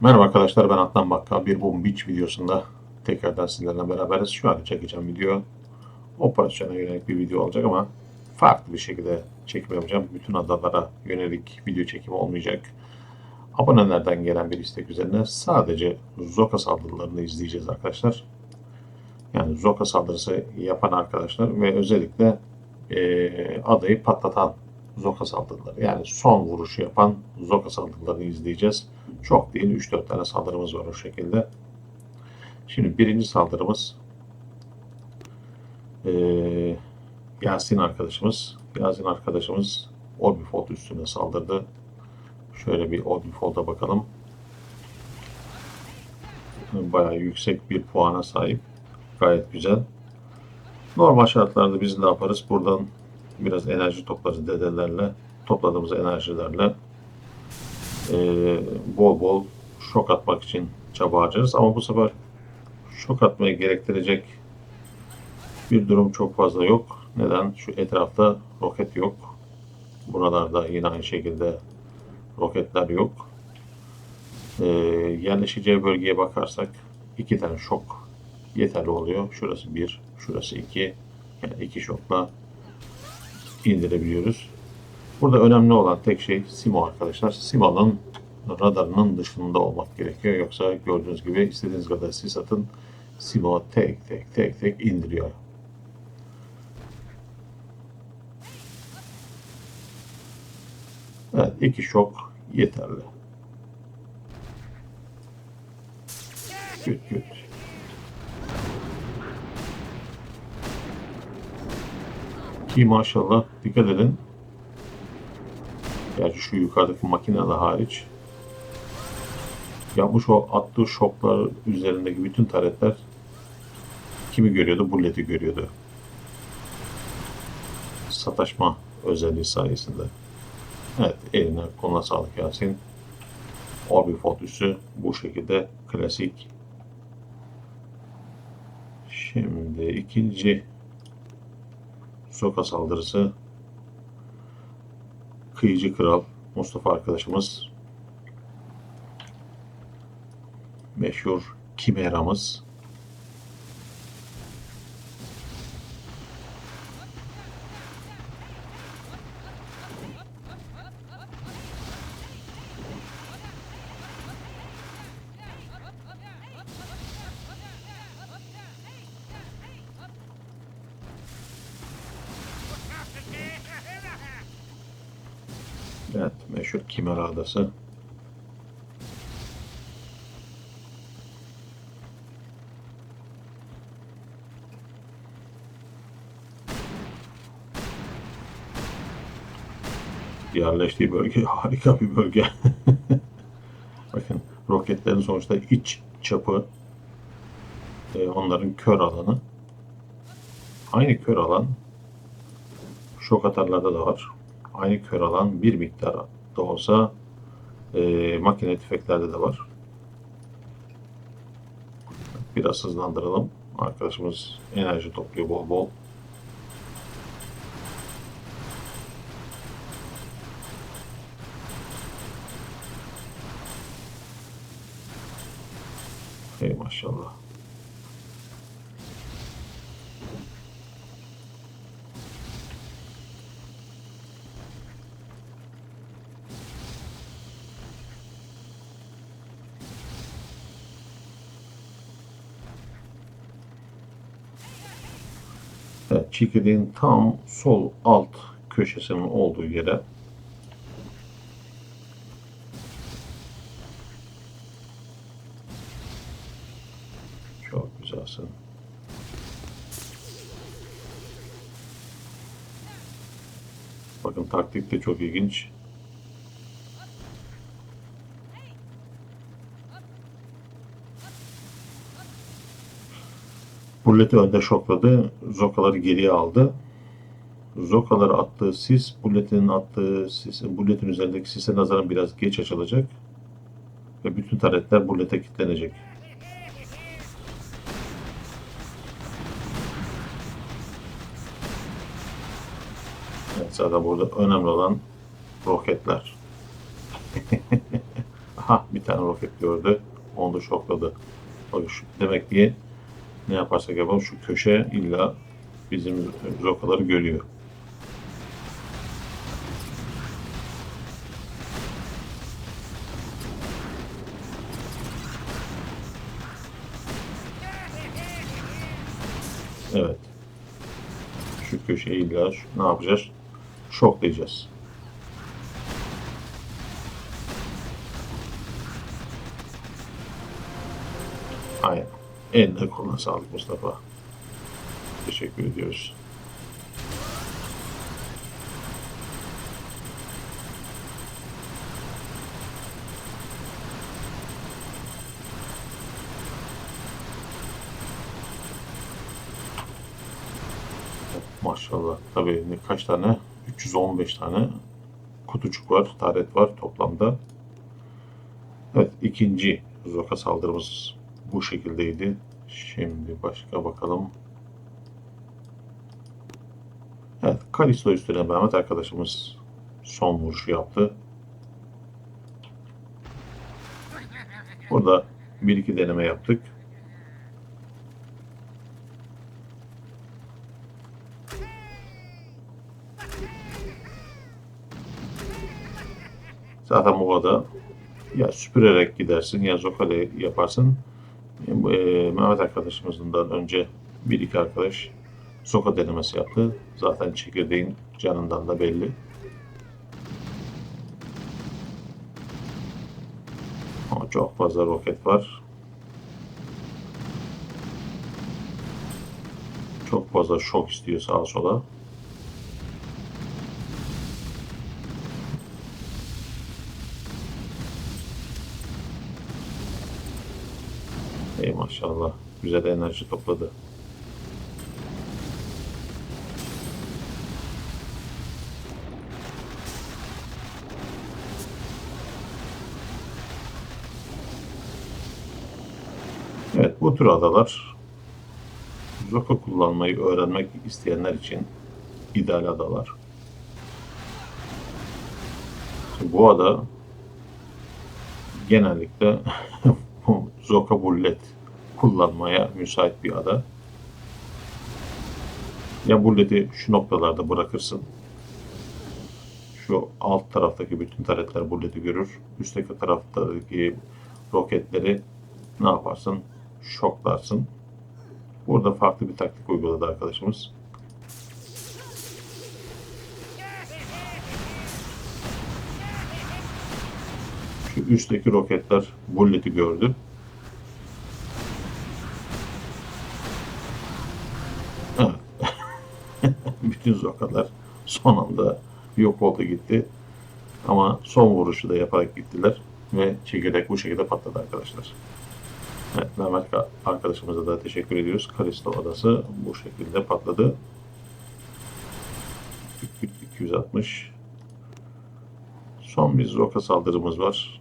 Merhaba arkadaşlar ben Adnan Bakka. Bir Boom Beach videosunda tekrardan sizlerle beraberiz. Şu an çekeceğim video operasyona yönelik bir video olacak ama farklı bir şekilde çekim yapacağım. Bütün adalara yönelik video çekimi olmayacak. Abonelerden gelen bir istek üzerine sadece Zoka saldırılarını izleyeceğiz arkadaşlar. Yani Zoka saldırısı yapan arkadaşlar ve özellikle eee, adayı patlatan Zoka saldırıları. Yani son vuruşu yapan Zoka saldırılarını izleyeceğiz. Çok değil 3-4 tane saldırımız var o şekilde. Şimdi birinci saldırımız eee, Yasin arkadaşımız. Yasin arkadaşımız Orbifold üstüne saldırdı. Şöyle bir Orbifold'a bakalım. Bayağı yüksek bir puana sahip. Gayet güzel. Normal şartlarda biz ne yaparız? Buradan biraz enerji toplarız dedelerle. Topladığımız enerjilerle eee, bol bol şok atmak için çaba harcarız. Ama bu sefer şok atmayı gerektirecek bir durum çok fazla yok. Neden? Şu etrafta roket yok. Buralarda yine aynı şekilde roketler yok. Eee yerleşeceği bölgeye bakarsak iki tane şok yeterli oluyor. Şurası bir, şurası iki. Yani iki şokla indirebiliyoruz. Burada önemli olan tek şey Simo arkadaşlar. Simo'nun radarının dışında olmak gerekiyor. Yoksa gördüğünüz gibi istediğiniz kadar sis atın. Simo tek tek tek tek indiriyor. Evet iki şok yeterli. Güt güt. Ki maşallah dikkat edin. Gerçi şu yukarıdaki makineler hariç yapmış o attığı şoklar üzerindeki bütün taretler kimi görüyordu? Bulleti görüyordu. Sataşma özelliği sayesinde. Evet, eline koluna sağlık Yasin. Orbifold üssü bu şekilde klasik. Şimdi ikinci Soka saldırısı. Kıyıcı Kral Mustafa arkadaşımız. Meşhur Kimera'mız Evet, meşhur Kimera Adası. Yerleştiği bölge harika bir bölge. Bakın roketlerin sonuçta iç çapı e, onların kör alanı. Aynı kör alan şok atarlarda da var aynı kör alan bir miktar da olsa e, makine tüfeklerde de var. Biraz hızlandıralım. Arkadaşımız enerji topluyor bol bol. Hey maşallah. Evet, çekirdeğin tam sol alt köşesinin olduğu yere çok güzelsin. Bakın taktik de çok ilginç. Bullet'i önde şokladı. Zokaları geriye aldı. Zokaları attığı sis, Bullet'in attığı sis, Bullet'in üzerindeki sise nazaran biraz geç açılacak. Ve bütün taretler Bullet'e kilitlenecek. Evet, zaten burada önemli olan roketler. Ha bir tane roket gördü. Onu da şokladı. Demek ki ne yaparsak yapalım şu köşe illa bizim zokaları görüyor. Evet. Şu köşeyi illa ne yapacağız? Şoklayacağız. Aynen. Eline koluna sağlık Mustafa. Teşekkür ediyoruz. Maşallah. Tabii ne kaç tane? 315 tane kutucuk var, taret var toplamda. Evet, ikinci Zoka saldırımız bu şekildeydi. Şimdi başka bakalım. Evet, Kalisto üstüne Mehmet arkadaşımız son vuruşu yaptı. Burada bir iki deneme yaptık. Zaten bu da ya süpürerek gidersin ya zokale yaparsın. E, Mehmet arkadaşımızdan önce bir iki arkadaş zoka denemesi yaptı. Zaten çekirdeğin canından da belli. Ama çok fazla roket var. Çok fazla şok istiyor sağa sola. Ey maşallah. Güzel enerji topladı. Evet bu tür adalar Zoka kullanmayı öğrenmek isteyenler için ideal adalar. Bu ada genellikle bu Zoka bullet kullanmaya müsait bir ada. Ya bulleti şu noktalarda bırakırsın. Şu alt taraftaki bütün taretler bulleti görür. Üstteki taraftaki roketleri ne yaparsın? Şoklarsın. Burada farklı bir taktik uyguladı arkadaşımız. Şu üstteki roketler bulleti gördü. Evet. Bütün zokalar son anda yok oldu gitti. Ama son vuruşu da yaparak gittiler ve çekirdek bu şekilde patladı arkadaşlar. Evet, Mehmet arkadaşımıza da teşekkür ediyoruz. Kalisto adası bu şekilde patladı. 260. Son bir Zoka saldırımız var.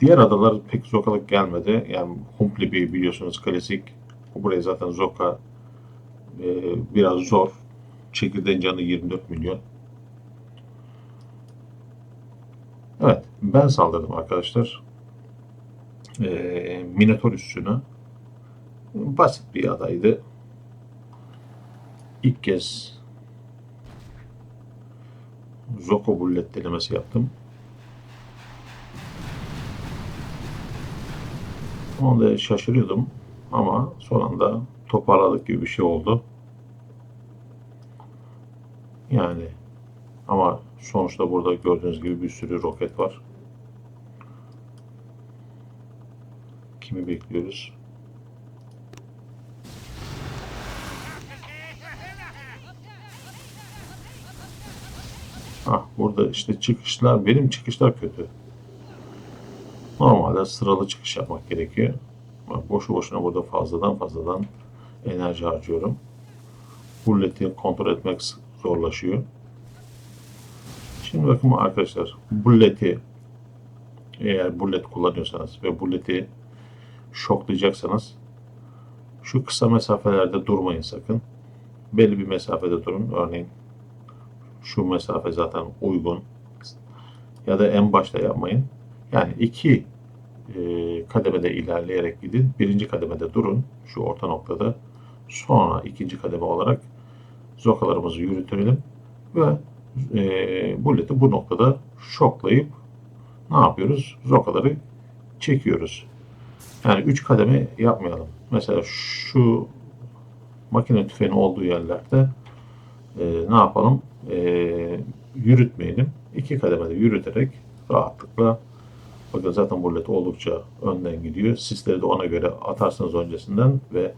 Diğer adalar pek Zoka'lık gelmedi. Yani Humpli bir biliyorsunuz klasik. Buraya zaten Zoka e, biraz zor. Çekirdeğin canı 24 milyon. Evet, ben saldırdım arkadaşlar. E, Minotaur üssüne. Basit bir adaydı. İlk kez Zoko bullet denemesi yaptım. Onu da şaşırıyordum ama son anda toparladık gibi bir şey oldu. Yani ama sonuçta burada gördüğünüz gibi bir sürü roket var. Kimi bekliyoruz? Ah burada işte çıkışlar benim çıkışlar kötü. Normalde sıralı çıkış yapmak gerekiyor. Bak, boşu boşuna burada fazladan fazladan enerji harcıyorum. Bulleti kontrol etmek zorlaşıyor. Şimdi bakın arkadaşlar bulleti eğer bullet kullanıyorsanız ve bulleti şoklayacaksanız şu kısa mesafelerde durmayın sakın. Belli bir mesafede durun. Örneğin şu mesafe zaten uygun. ya da en başta yapmayın. Yani iki e, kademede ilerleyerek gidin. Birinci kademede durun. Şu orta noktada. Sonra ikinci kademe olarak zokalarımızı yürütelim ve e, bulleti bu noktada şoklayıp ne yapıyoruz? Zokaları çekiyoruz. Yani 3 kademe yapmayalım. Mesela şu makine tüfeğinin olduğu yerlerde e, ne yapalım? E, yürütmeyelim. İki kademede yürüterek rahatlıkla bakın zaten bullet oldukça önden gidiyor. Sisleri de ona göre atarsınız öncesinden ve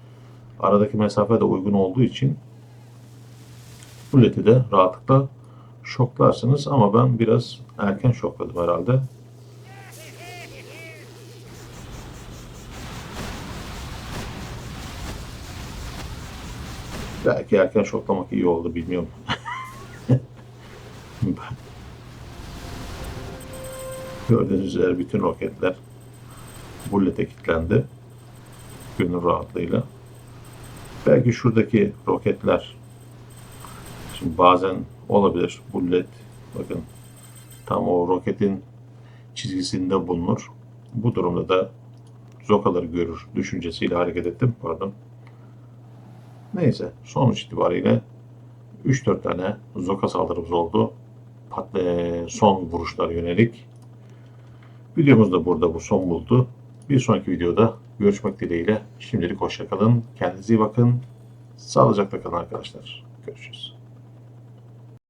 aradaki mesafe de uygun olduğu için bulleti de rahatlıkla şoklarsınız ama ben biraz erken şokladım herhalde. Belki erken şoklamak iyi oldu bilmiyorum. Gördüğünüz üzere bütün roketler bullete kilitlendi. Gönül rahatlığıyla. Belki şuradaki roketler şimdi bazen olabilir bullet bakın tam o roketin çizgisinde bulunur. Bu durumda da zokaları görür düşüncesiyle hareket ettim. Pardon. Neyse sonuç itibariyle 3-4 tane zoka saldırımız oldu. Pat, e, son vuruşlar yönelik. Videomuz da burada bu son buldu. Bir sonraki videoda görüşmek dileğiyle. Şimdilik hoşçakalın. Kendinize iyi bakın. Sağlıcakla kalın arkadaşlar. Görüşürüz.